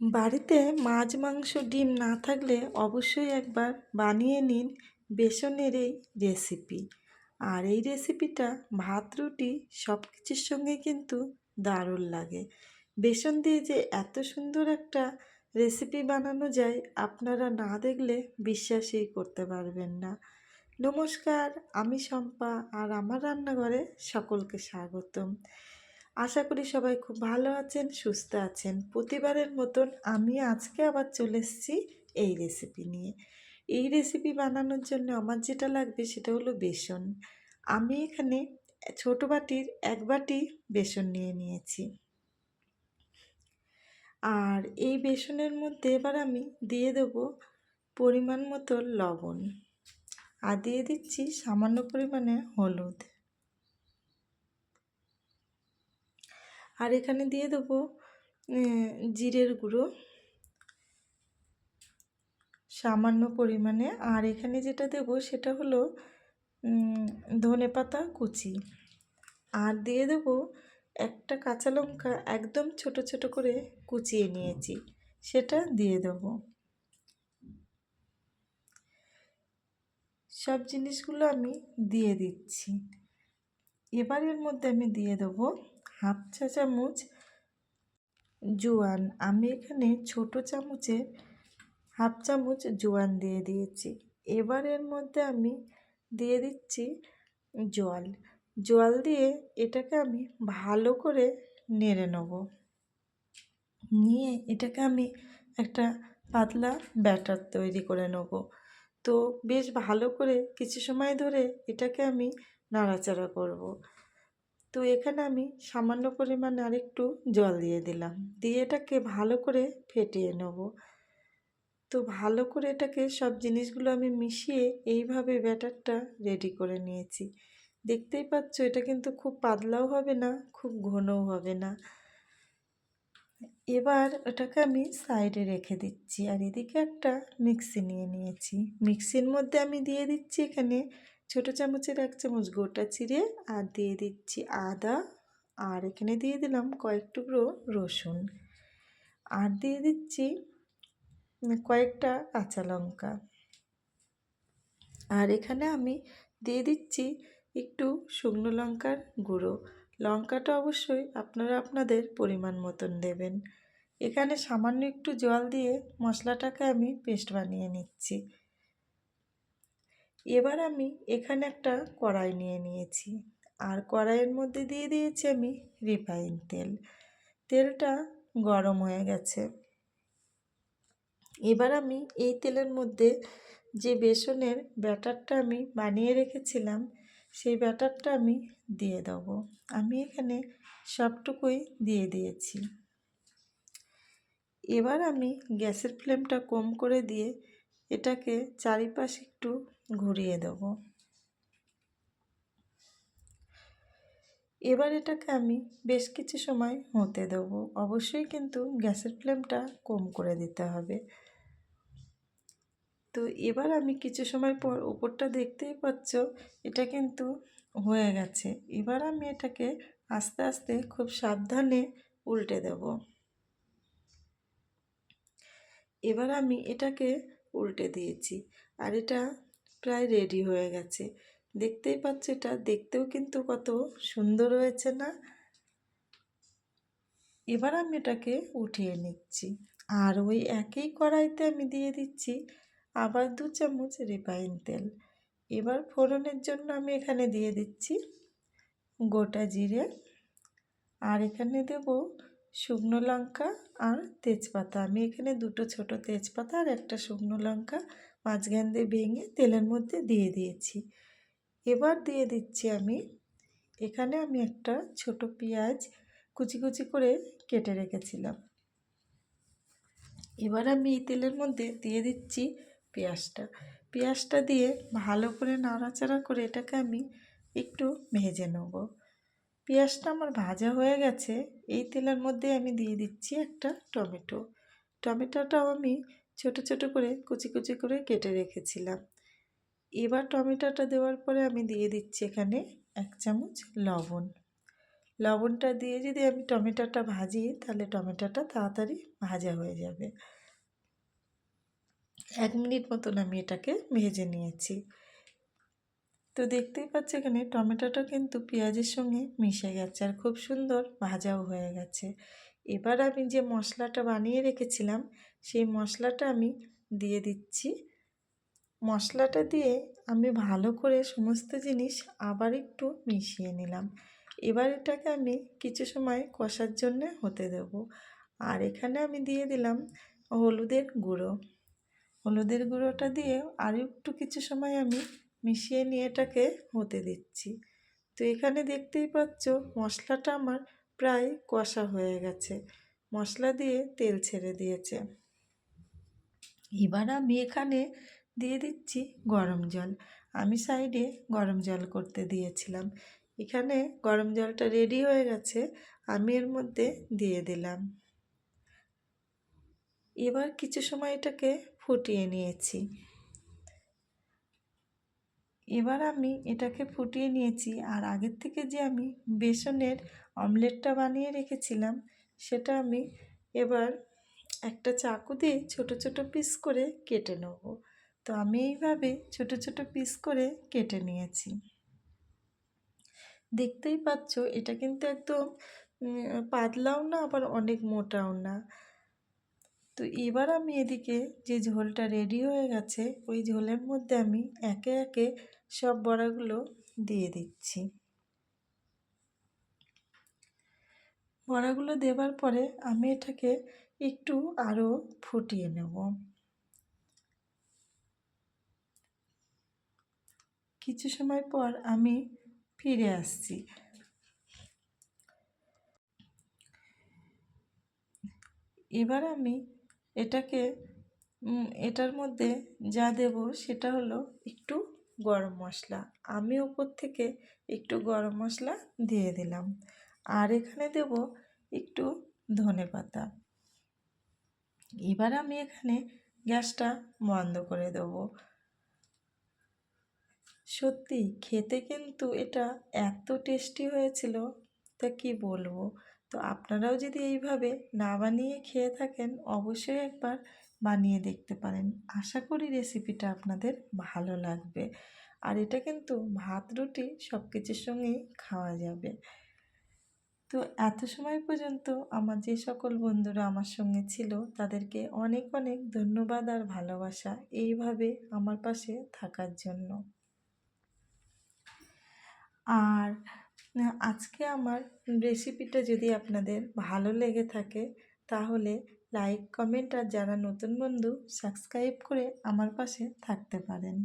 বাড়িতে মাছ, মাংস, ডিম না থাকলে অবশ্যই একবার বানিয়ে নিন বেসনের এই রেসিপি আর এই রেসিপিটা ভাত, রুটি সব কিছুর সঙ্গে কিন্তু দারুণ লাগে। বেসন দিয়ে যে এত সুন্দর একটা রেসিপি বানানো যায়, আপনারা না দেখলে বিশ্বাসই করতে পারবেন না। নমস্কার, আমি শম্পা আর আমার রান্নাঘরে সকলকে স্বাগতম। আশা করি সবাই খুব ভালো আছেন, সুস্থ আছেন। প্রতিবারের মতন আমি আজকে আবার চলে এসেছি এই রেসিপি নিয়ে। এই রেসিপি বানানোর জন্য আমার যেটা লাগবে সেটা হলো বেসন। আমি এখানে ছোট বাটির এক বাটি বেসন নিয়ে নিয়েছি। আর এই বেসনের মধ্যে এবার আমি দিয়ে দেব পরিমাণ মতো লবণ। আর দিয়ে দিচ্ছি সামান্য পরিমাণে হলুদ। আর এখানে দিয়ে দেবো জিরের গুঁড়ো। সামান্য পরিমাণে। আর এখানে যেটা দেবো সেটা হলো ধনে পাতা কুচি। আর দিয়ে দেবো একটা কাঁচা লঙ্কা একদম ছোট ছোট করে কুচিয়ে নিয়েছি, সেটা দিয়ে দেবো। সব জিনিসগুলো আমি দিয়ে দিচ্ছি। এবারের মধ্যে আমি দিয়ে দেবো হাফ চা চামচ জোয়ান। আমি এখানে ছোট চামচে হাফ চামচ জোয়ান দিয়ে দিয়েছি। এবার এর মধ্যে আমি দিয়ে দিচ্ছি জল। জল দিয়ে এটাকে আমি ভালো করে নেড়ে নেব। নিয়ে এটাকে আমি একটা পাতলা ব্যাটার তৈরি করে নেব। তো বেশ ভালো করে কিছু সময় ধরে এটাকে আমি নাড়াচাড়া করব। তো এখানে আমি সামান্য পরিমাণে আরেকটু জল দিয়ে দিলাম। দিয়ে এটাকে ভালো করে ফেটিয়ে নেব। তো ভালো করে এটাকে সব জিনিসগুলো আমি মিশিয়ে এইভাবে ব্যাটারটা রেডি করে নিয়েছি। দেখতেই পাচ্ছ, এটা কিন্তু খুব পাতলাও হবে না, খুব ঘনও হবে না। এবার ওটাকে আমি সাইডে রেখে দিচ্ছি। আর এদিকে একটা মিক্সি নিয়ে নিয়েছি। মিক্সির মধ্যে আমি দিয়ে দিচ্ছি এখানে ছোটো চামচের এক চামচ গোটা চিড়ে আর দিয়ে দিচ্ছি আদা আর এখানে দিয়ে দিলাম কয়েক টুকরো রসুন আর দিয়ে দিচ্ছি কয়েকটা কাঁচা লঙ্কা। আর এখানে আমি দিয়ে দিচ্ছি একটু শুকনো লঙ্কার গুঁড়ো। লঙ্কাটা অবশ্যই আপনারা আপনাদের পরিমাণ মতন দেবেন। এখানে সামান্য একটু জল দিয়ে মশলাটাকে আমি পেস্ট বানিয়ে নিচ্ছি। এবার আমি এখানে একটা কড়াই নিয়ে নিয়েছি। আর কড়াইয়ের মধ্যে দিয়ে দিয়েছি আমি রিফাইন তেল। তেলটা গরম হয়ে গেছে। এবার আমি এই তেলের মধ্যে যে বেসনের ব্যাটারটা আমি বানিয়ে রেখেছিলাম, সেই ব্যাটারটা আমি দিয়ে দেবো। আমি এখানে সবটুকুই দিয়ে দিয়েছি। এবার আমি গ্যাসের ফ্লেমটা কম করে দিয়ে এটাকে চারিপাশ একটু ঘুরিয়ে দেব। এবার এটাকে আমি বেশ কিছু সময় হতে দেব। অবশ্যই কিন্তু গ্যাসের ফ্লেমটা কম করে দিতে হবে। তো এবার আমি কিছু সময় পর ওপরটা দেখতেই পাচ্ছ, এটা কিন্তু হয়ে গেছে। এবার আমি এটাকে আস্তে আস্তে খুব সাবধানে উল্টে দেব। এবার আমি এটাকে উল্টে দিয়েছি। আর এটা প্রায় রেডি হয়ে গেছে। দেখতেই পাচ্ছ এটা। দেখতেও কিন্তু কত সুন্দর হয়েছে না? এবার আমি এটাকে উঠিয়ে নিচ্ছি। আর ওই একই কড়াইতে আমি দিয়ে দিচ্ছি আবার দু চামচ রিফাইন তেল। এবার ফোড়নের জন্য আমি এখানে দিয়ে দিচ্ছি গোটা জিরে। আর এখানে দেব শুকনো লঙ্কা আর তেজপাতা। আমি এখানে দুটো ছোট তেজপাতা আর একটা শুকনো লঙ্কা মাঝখান দিয়ে ভেঙে তেলের মধ্যে দিয়ে দিয়েছি। এবার দিয়ে দিচ্ছি আমি, এখানে আমি একটা ছোট পেঁয়াজ কুচি কুচি করে কেটে রেখেছিলাম। এবার আমি এই তেলের মধ্যে দিয়ে দিচ্ছি পেঁয়াজটা। পেঁয়াজটা দিয়ে ভালো করে নাড়াচাড়া করে এটাকে আমি একটু ভেজে নেব। পেঁয়াজটা আমার ভাজা হয়ে গেছে, এই তেলের মধ্যে আমি দিয়ে দিচ্ছি একটা টমেটো। টমেটোটাও আমি ছোট ছোট করে কুচি কুচি করে কেটে রেখেছিলাম। এবার টমেটোটা দেওয়ার পরে আমি দিয়ে দিচ্ছি এখানে এক চামচ লবণ। লবণটা দিয়ে যদি আমি টমেটোটা ভাজি, তাহলে টমেটোটা তাড়াতাড়ি ভাজা হয়ে যাবে। এক মিনিট মতন আমি এটাকে ভেজে নিয়েছি। তো দেখতেই পাচ্ছি এখানে টমেটোটা কিন্তু পেঁয়াজের সঙ্গে মিশে গেছে আর খুব সুন্দর ভাজাও হয়ে গেছে। এবার আমি যে মশলাটা বানিয়ে রেখেছিলাম, সেই মশলাটা আমি দিয়ে দিচ্ছি। মশলাটা দিয়ে আমি ভালো করে সমস্ত জিনিস আবার একটু মিশিয়ে নিলাম। এবার এটাকে আমি কিছু সময় কষার জন্য হতে দেব। আর এখানে আমি দিয়ে দিলাম হলুদের গুঁড়ো। হলুদের গুঁড়োটা দিয়ে আর একটু কিছু সময় আমি মিশিয়ে নিয়ে এটাকে হতে দিচ্ছি। তো এখানে দেখতেই পাচ্ছ মশলাটা আমার প্রায় কষা হয়ে গেছে। মশলা দিয়ে তেল ছেড়ে দিয়েছে। এবার আমি এখানে দিয়ে দিচ্ছি গরম জল। আমি সাইডে গরম জল করতে দিয়েছিলাম। এখানে গরম জলটা রেডি হয়ে গেছে, আমি এর মধ্যে দিয়ে দিলাম। এবার কিছু সময় এটাকে ফুটিয়ে নিয়েছি। এবার আমি এটাকে ফুটিয়ে নিয়েছি আর আগের থেকে যে আমি বেসনের অমলেটটা বানিয়ে রেখেছিলাম, সেটা আমি এবার একটা চাকু দিয়ে ছোট ছোট পিস করে কেটে নেব। তো আমি এইভাবে ছোট ছোট পিস করে কেটে নিয়েছি। দেখতেই পাচ্ছ, এটা কিন্তু একদম পাতলাও না, আবার অনেক মোটাও না। তো এবার আমি এদিকে যে ঝোলটা রেডি হয়ে গেছে, ওই ঝোলের মধ্যে আমি একে একে সব বড়াগুলো দিয়ে দিচ্ছি। বড়াগুলো দেবার পরে আমি এটাকে একটু আরও ফুটিয়ে নেব। কিছু সময় পর আমি ফিরে আসছি। এবার আমি এটাকে এটার মধ্যে যা দেব সেটা হলো একটু গরম মশলা। আমি ওপর থেকে একটু গরম মশলা দিয়ে দিলাম। আর এখানে দেব একটু ধনে পাতা। এবার আমি এখানে গ্যাসটা বন্ধ করে দেব। সত্যি খেতে কিন্তু এটা এত টেস্টি হয়েছিল, তা কি বলব? তো আপনারাও যদি এইভাবে না বানিয়ে খেয়ে থাকেন, অবশ্যই একবার বানিয়ে দেখতে পারেন। আশা করি রেসিপিটা আপনাদের ভালো লাগবে। আর এটা কিন্তু ভাত, রুটি সব কিছুর সঙ্গেই খাওয়া যাবে। তো এত সময় পর্যন্ত আমার যে সকল বন্ধুরা আমার সঙ্গে ছিল, তাদেরকে অনেক অনেক ধন্যবাদ আর ভালোবাসা এইভাবে আমার পাশে থাকার জন্য। আর আজকে আমার রেসিপিটা যদি আপনাদের ভালো লেগে থাকে, তাহলে লাইক কমেন্ট আর যারা নতুন বন্ধু সাবস্ক্রাইব করে আমার পাশে থাকতে পারেন।